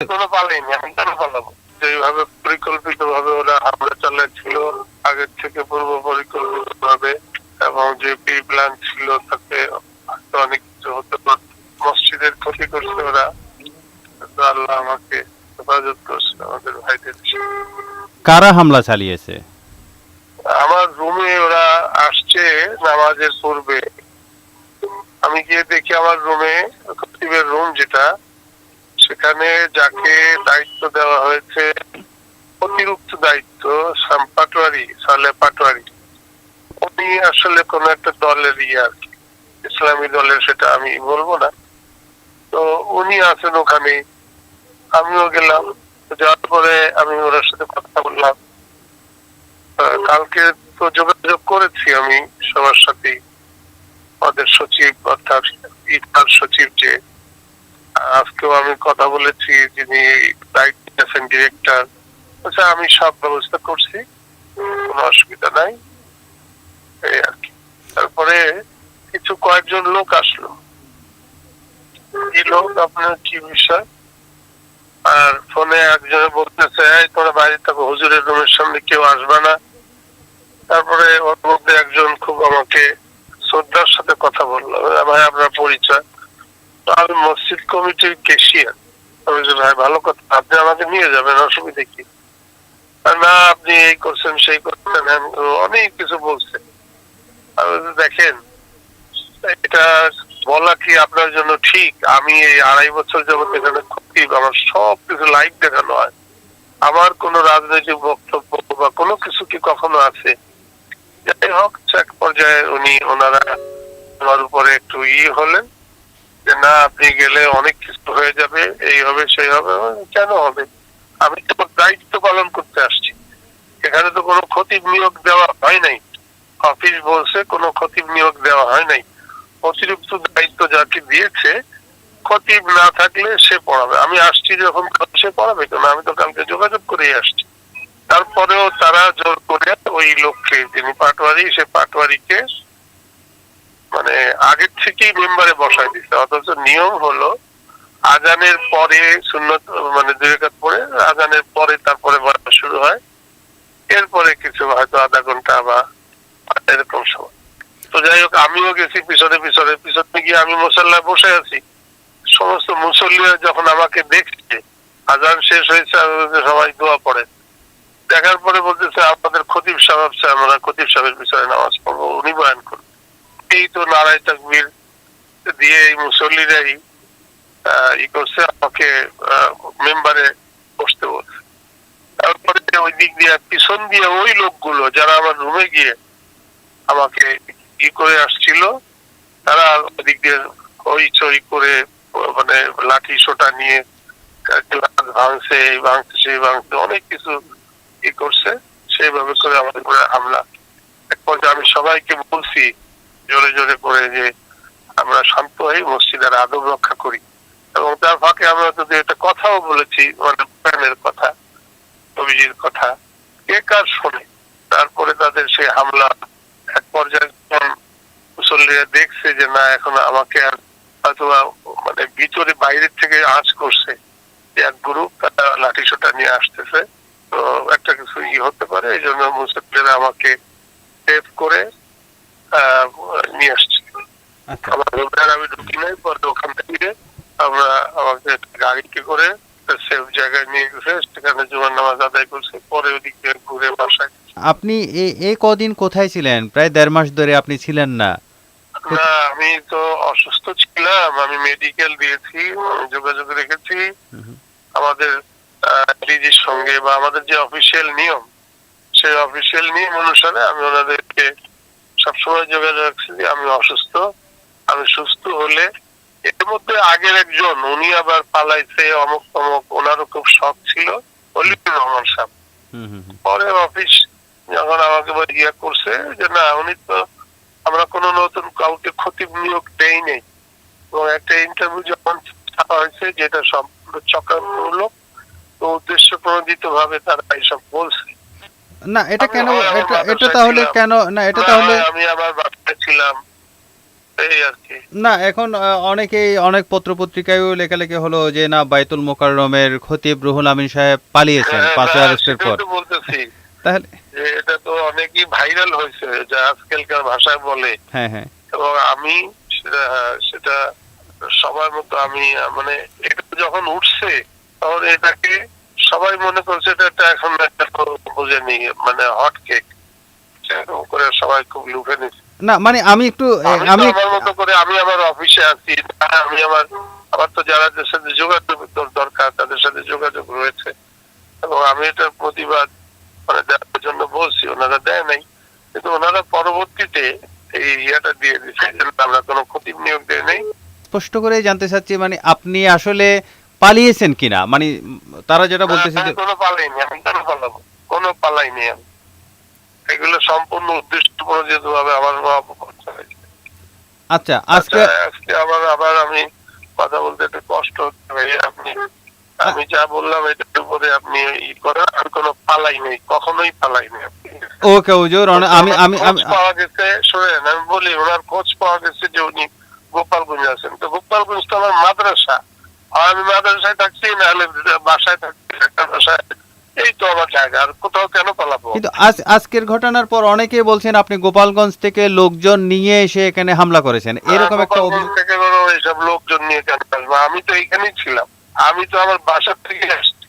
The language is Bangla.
কোনো আমি কেন পালাবো? যেভাবে পরিকল্পিত ভাবে ওরা হামলা চালাচ্ছিল আগের থেকে পূর্ব পরিকল্পিত ভাবে এবং যে প্রি প্ল্যান ছিল তাতে অনেক কিছু হতে পারত। মসজিদের ক্ষতি করছে ওরা। আল্লাহ আমাকে হেফাজত করছে আমাদের ভাইদের কারা হামলা চালিয়েছে? আমার রুমে ওরা আসছে নামাজের পূর্বে। আমি গিয়ে দেখি আমার রুমে খতিবের রুম যেটা সেখানে যাকে দায়িত্ব দেওয়া হয়েছে, অতিরিক্ত দায়িত্ব সাম পাটোয়ারি সালে পাটোয়ারি। উনি আসলে কোন একটা দলের ইয়ে আর কি। ইসলামী দলের সেটা আমি বলব না। তো উনি আছেন ওখানে। আমিও গেলাম। যাওয়ার পরে আমি ওনার সাথে কথা বললাম। কালকে তো যোগাযোগ করেছি আমি সবার সাথে। আমাদের সচিব অর্থাৎ ইফতার সচিব যে আজকেও আমি কথা বলেছি যিনি আছেন ডিরেক্টর আচ্ছা আমি সব ব্যবস্থা করছি, কোনো অসুবিধা নাই, এই আর কি। তারপরে কিছু কয়েকজন লোক আসলো। এই লোক আপনার কি বিষয়? আর ফোনে একজনে বলতেছে, এই, তোরা বাইরে থাকো, হুজুরের রুমের সামনে কেউ আসবে না। তারপরে ওর মধ্যে একজন খুব আমাকে শ্রদ্ধার সাথে কথা বলল, ভাই, আপনার পরিচয়। আমি মসজিদ কমিটির কেশিয়ার আমি ভাই, ভালো কথা। আপনি আমাকে নিয়ে যাবেন, অসুবিধা কি? না, আপনি এই করছেন, সেই করছেন অনেক কিছু বলছে। আমি দেখেন, এটা বলা কি আপনার জন্য ঠিক? আমি এই আড়াই বছর যাবত এখানে খুব আমার সব কিছু লাইভ দেখানো হয়। আমার কোনো রাজনৈতিক বক্তব্য বা কোনো কিছু কি কখনো আছে? যাই হোক, এক পর্যায়ে উনি ওনারা আমার উপরে একটু ই হলেন। যে না, আপনি গেলে অনেক কিছু হয়ে যাবে, এই হবে, সেই হবে কেন হবে? আমি তো দায়িত্ব পালন করতে আসছি। এখানে তো কোনো খতিব নিয়োগ দেওয়া হয় নাই। অফিস বলছে কোনো খতিব নিয়োগ দেওয়া হয় নাই। অতিরিক্ত দায়িত্ব যাকে দিয়েছে, খতিব না থাকলে সে পড়াবে। আমি আসছি যখন সে পড়াবে কেন? আমি তো কালকে যোগাযোগ করেই আসছি। তারপরেও তারা জোর করে ওই লোককে, যিনি পাটোয়ারি, সে পাটোয়ারিকে মানে আগের থেকেই মেম্বারে বসায় দিচ্ছে অথচ নিয়ম হলো, আজানের পরে সুন্নত মানে দুই রেখাত পরে, আজানের পরে তারপরে বলা শুরু হয়। এরপরে কিছু হয়তো আধা ঘণ্টা বা এরকম সময়। তো যাই হোক, আমিও গেছি পিছনে পিছনে। পিছনে গিয়ে আমি মুসল্লায় বসে আছি। সমস্ত মুসল্লিরা যখন আমাকে দেখছে, আজান শেষ হয়েছে সবাই দোয়া পড়ে, দেখার পরে বলতেছে, আমাদের খতিব সাহেব আমরা খতিব সাহেবের পিছনে নামাজ পড়ব। উনি এই তো নারায় তাকবীর দিয়ে এই মুসল্লিরাই ই করছে, আমাকে মেম্বারে বসতে বলছে। তারপরে ওই দিক দিয়ে, পিছন দিয়ে ওই লোকগুলো যারা আমার রুমে গিয়ে আমাকে ই করে আসছিল, তারা ওই দিক দিয়ে ওই চই করে মানে লাঠি সোটা নিয়ে ভাঙছে, এই ভাঙছে, সেই ভাঙছে, অনেক কিছু ই করছে। সেইভাবে করে আমাদের উপরে হামলা। এক পর্যায়ে আমি সবাইকে বলছি জোরে জোরে করে যে আমরা শান্ত হই, মসজিদের আদব রক্ষা করি। এবং তার ফাঁকে আমরা যদি একটা কথাও বলেছি মানে প্যানের কথা অভিজিৎ কথা, কে কার শোনে? তারপরে তাদের সেই হামলা, এক পর্যায়ে মুসল্লিরা দেখছে যে না, এখন আমাকে আর হয়তো মানে ভিতরে বাইরের থেকে আঁচ করছে যে এক গ্রুপ, তারা লাঠি সোটা নিয়ে আসতেছে। তো একটা কিছু ই হতে পারে, এই জন্য মুসল্লিরা আমাকে সেভ করে নিয়ে আসছে। আচ্ছা। আমার আমি ঢুকি নাই পরে ওখান থেকে আমরা আমাকে গাড়িতে করে সেফ জায়গায় নিয়ে গেছে সেখানে জুমার নামাজ আদায় করছে পরে ওদিক দিয়ে ঘুরে বাসায়। আপনি এ- এই কদিন কোথায় ছিলেন? প্রায় দেড় মাস ধরে আপনি ছিলেন না। না আমি তো অসুস্থ ছিলাম আমি মেডিকেল দিয়েছি যোগাযোগ রেখেছি। আমাদের ডিজির সঙ্গে বা আমাদের যে অফিসিয়াল নিয়ম সেই অফিসিয়াল নিয়ম অনুসারে আমি ওনাদেরকে সবসময় যোগাযোগ রাখছি যে আমি অসুস্থ আমি সুস্থ হলে এর মধ্যে আগের একজন উনি আবার পালাইছে অমুক তমুক ওনারও খুব শখ ছিল রহমান সাহেব। পরে অফিস যখন আমাকে ইয়ে করছে যে না উনি তো আমরা কোনো নতুন কাউকে ক্ষতি নিয়োগ দেই নেই। এবং একটা ইন্টারভিউ যখন ছাপা হয়েছে যেটা সম্পূর্ণ চক্রান্তমূলক তো উদ্দেশ্য প্রণোদিত ভাবে তারা এইসব বলছে। না এটা কেন এটা তাহলে কেন না এটা তাহলে আমি আমার বাসায় ছিলাম না এখন অনেকেই অনেক পত্রপত্রিকায়ও লেখালেখি হলো যে না বাইতুল মোকাররমের খতিব রুহুল আমিন সাহেব পালিয়েছেন হ্যাঁ, পাঁচই হ্যাঁ, আগস্টের পর। বলতেছি। তাহলে এটা তো অনেকই ভাইরাল হয়েছে যা আজকালকার ভাষায় বলে। হ্যাঁ হ্যাঁ। এবং আমি সেটা সেটা সবার মতো আমি মানে এটা যখন উঠছে তখন এটাকে সবাই মনে করছে এটা একটা এখন একটা বুঝেনি মানে হট কেক সেরকম করে সবাই খুব লুফে নিচ্ছে। না মানে আমি একটু আমি আমার মতো করে আমি আমার অফিসে আছি আমি আমার আমার তো যাদের সাথে যোগাযোগ দরকার তাদের সাথে যোগাযোগ রয়েছে। এবং আমি এটার প্রতিবাদ মানে দেওয়ার জন্য বলছি ওনারা দেয় নাই। কিন্তু ওনারা পরবর্তীতে এই ইয়েটা দিয়ে দিচ্ছে আমরা কোনো ক্ষতি নিয়োগ দেয় নাই। স্পষ্ট করে জানতে চাচ্ছি মানে আপনি আসলে পালিয়েছেন কিনা? মানে তারা যেটা বলতেছে যে কোনো পালাইনি আমি কেন পালাবো। কোনো পালাইনি আমি এগুলো সম্পূর্ণ উদ্দেশ্য প্রণোদিত ভাবে আমার অপকর্তা আচ্ছা আজকে আচ্ছা, আজকে আবার আবার আমি কথা বলতে একটু কষ্ট হচ্ছে ভাই আপনি আমি যা বললাম এটার উপরে আপনি ই করেন আমি কোনো পালাই নেই কখনোই পালাই নেই ওকে হুজুর আমি আমি আমি পাওয়া গেছে শোনেন আমি বলি ওনার খোঁজ পাওয়া গেছে যে উনি গোপালগঞ্জ আছেন। তো গোপালগঞ্জ তো আমার মাদ্রাসা আর আমি মাদ্রাসায় নাহলে বাসায় থাকছি একটা বাসায়। এই তো আমার জায়গা আর কোথাও কেন পালাবো? কিন্তু আজ আজকের ঘটনার পর অনেকেই বলছেন আপনি গোপালগঞ্জ থেকে লোকজন নিয়ে এসে এখানে হামলা করেছেন। এরকম হ্যাঁ, একটা অভিযোগ থেকে এইসব লোকজন নিয়ে কেন আসব? আমি তো এইখানেই ছিলাম। আমি তো আমার বাসার থেকে আসছি।